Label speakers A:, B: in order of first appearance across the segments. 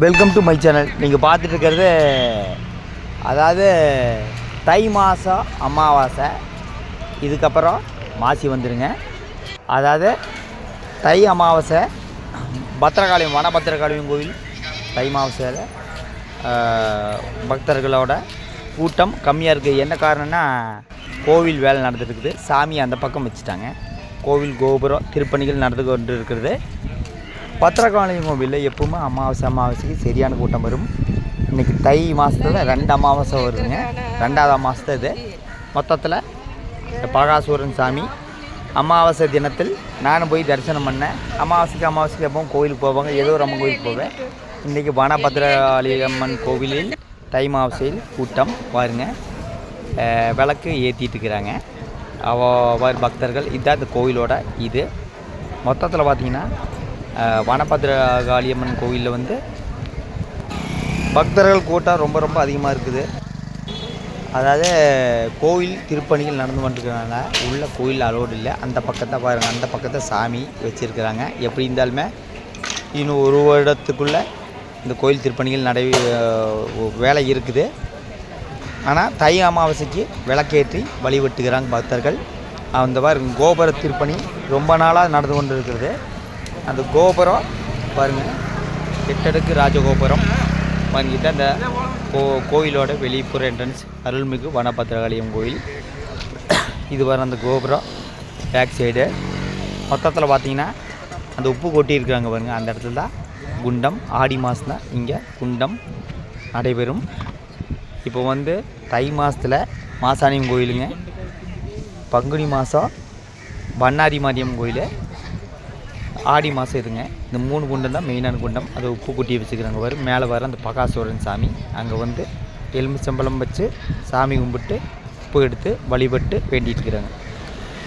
A: Welcome to my channel நீங்கள் பார்த்துட்டு இருக்கிறது அதாவது தை மாதம் அமாவாசை. இதுக்கப்புறம் மாசி வந்துடுங்க அதாவது தை அமாவாசை பத்திரகாளியம் வன பத்திரகாளியம் கோவில். தை அமாவாசையில் பக்தர்களோட கூட்டம் கம்மியாக இருக்குது என்ன காரணம்னா கோவில் வேலை நடந்துட்டு இருக்குது. சாமி அந்த பக்கம் வச்சுட்டாங்க. கோவில் கோபுரம் திருப்பணிகள் நடந்து கொண்டு இருக்கிறது. பத்திரகாளியம் கோவிலில் எப்பவுமே அமாவாசை அமாவாசைக்கு சரியான கூட்டம் வரும். இன்றைக்கி தை மாதத்தில் ரெண்டு அமாவாசை வருதுங்க. ரெண்டாவது அமாவாசை இது. மொத்தத்தில் பகாசூரன் சாமி அமாவாசை தினத்தில் நானும் போய் தரிசனம் பண்ணேன். அமாவாசைக்கு அமாவாசைக்கு எப்பவும் கோயிலுக்கு போவாங்க. ஏதோ ஒரு அம்மன் கோயிலுக்கு போவேன். இன்றைக்கி வனபத்ரகாளி அம்மன் கோவிலில் தை மாவசையில் கூட்டம் பாருங்க. விளக்கு ஏற்றிட்டு இருக்கிறாங்க. அவ பக்தர்கள். இதுதான் இந்த கோவிலோட இது. மொத்தத்தில் பார்த்திங்கன்னா அஹ் வனபத்ரகாளியம்மன் கோவிலில் வந்து பக்தர்கள் கூட்டம் ரொம்ப ரொம்ப அதிகமாக இருக்குது. அதாவது கோவில் திருப்பணிகள் நடந்து கொண்டிருக்கிறாங்க. உள்ள கோயில் அலோடு இல்லை. அந்த பக்கத்தை பாருங்க. அந்த பக்கத்தை சாமி வச்சுருக்கிறாங்க. எப்படி இருந்தாலுமே இன்னும் ஒரு வருடத்துக்குள்ளே இந்த கோயில் திருப்பணிகள் நடை வேலை இருக்குது. ஆனால் தை அமாவாசைக்கு விளக்கேற்றி வழிபட்டுக்கிறாங்க பக்தர்கள். அந்த மாதிரி கோபுர திருப்பணி ரொம்ப நாளாக நடந்து கொண்டு இருக்கிறது அந்த கோபுரம் பாருங்கள் எட்டடுக்கு ராஜகோபுரம். வாங்கிட்டு அந்த கோ கோயிலோட வெளிப்புற என்ட்ரன்ஸ் அருள்மிகு வனபத்திரகாளியம் கோயில். இது வர அந்த கோபுரம். பேக் சைடு மொத்தத்தில் பார்த்தீங்கன்னா அந்த உப்பு கொட்டியிருக்கிறாங்க பாருங்கள் அந்த இடத்துல தான் குண்டம் ஆடி மாதம் தான் இங்கே குண்டம் நடைபெறும். இப்போ வந்து தை மாதத்தில் மாசாணியம் கோயிலுங்க. பங்குனி மாதம் பண்ணாரி மாரியம் கோயில். ஆடி மாதம் இதுங்க. இந்த மூணு குண்டம் தான் மெயினான குண்டம். அது உப்பு குட்டியை வச்சுக்கிறாங்க வரும் மேலே வர அந்த பகாசூரன் சாமி. அங்கே வந்து எலும்புச்சம்பளம் வச்சு சாமி கும்பிட்டு உப்பு எடுத்து வழிபட்டு வேண்டிட்டு இருக்கிறாங்க.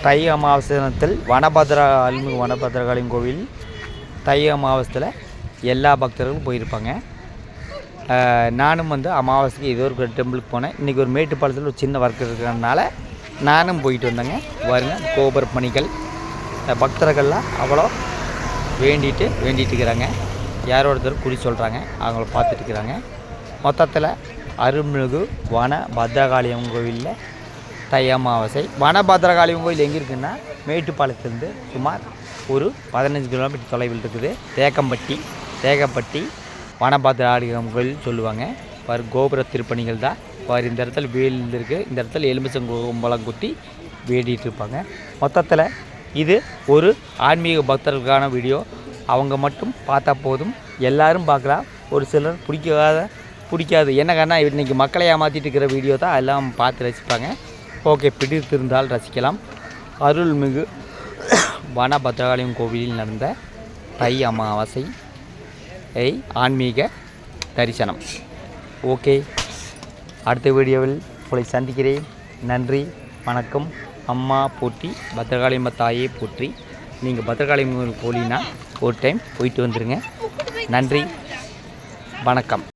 A: தை அமாவாசனத்தில் வனபத்ரா அருள்மிகு வனபத்ரகாளியம் கோவில் தை அமாவாசத்தில் எல்லா பக்தர்களும் போயிருப்பாங்க. நானும் வந்து அமாவாசைக்கு ஏதோ ஒரு டெம்பிளுக்கு போனேன். இன்றைக்கி ஒரு மேட்டுப்பாளத்தில் ஒரு சின்ன ஒர்க் இருக்கிறதுனால நானும் போயிட்டு வந்தேங்க. வருங்க கோபுர பணிகள். பக்தர்கள்லாம் அவ்வளோ வேண்டிட்டு வேண்டிட்டு இருக்கிறாங்க யாரோ ஒருத்தர் குறி சொல்கிறாங்க அவங்கள பார்த்துட்டு இருக்கிறாங்க மொத்தத்தில் அருள்மிகு வன பத்ரகாளியம் கோவிலில் தை அமாவாசை. வன பத்ரகாளியம் கோயில் எங்கே இருக்குன்னா மேட்டுப்பாளையத்துலேருந்து சுமார் ஒரு பதினஞ்சு கிலோமீட்டர் தொலைவில் இருக்குது. தேக்கம்பட்டி தேக்கப்பட்டி வனபத்ராளியம் கோயில் சொல்லுவாங்க. பாரு கோபுர திருப்பணிகள் தான். பாரு இந்த இடத்துல வேல் இருக்குது இந்த இடத்துல எலுமிச்சங்கும்பலம் குத்தி வேடிட்டு இருப்பாங்க மொத்தத்தில் இது ஒரு ஆன்மீக பக்தர்களுக்கான வீடியோ. அவங்க மட்டும் பார்த்தா போதும். எல்லாரும் பார்க்கலாம். ஒரு சிலர் பிடிக்காத பிடிக்காது. என்ன காரணம் இன்றைக்கி மக்களை ஏமாற்றிட்டு இருக்கிற வீடியோ தான் எல்லாம் பார்த்து ரசிப்பாங்க. ஓகே பிடித்திருந்தால் ரசிக்கலாம். அருள்மிகு வனபத்ரகாளியம் கோவிலில் நடந்த தை அமாவாசை ஐ ஆன்மீக தரிசனம். ஓகே அடுத்த வீடியோவில் உங்களை சந்திக்கிறேன். நன்றி வணக்கம். அம்மா போற்றி பத்திரகாளியம்ம தாயே போற்றி. நீங்கள் பத்திரகாளியம்மன் கோயிலினா ஒரு டைம் போயிட்டு வந்துடுங்க நன்றி. வணக்கம்.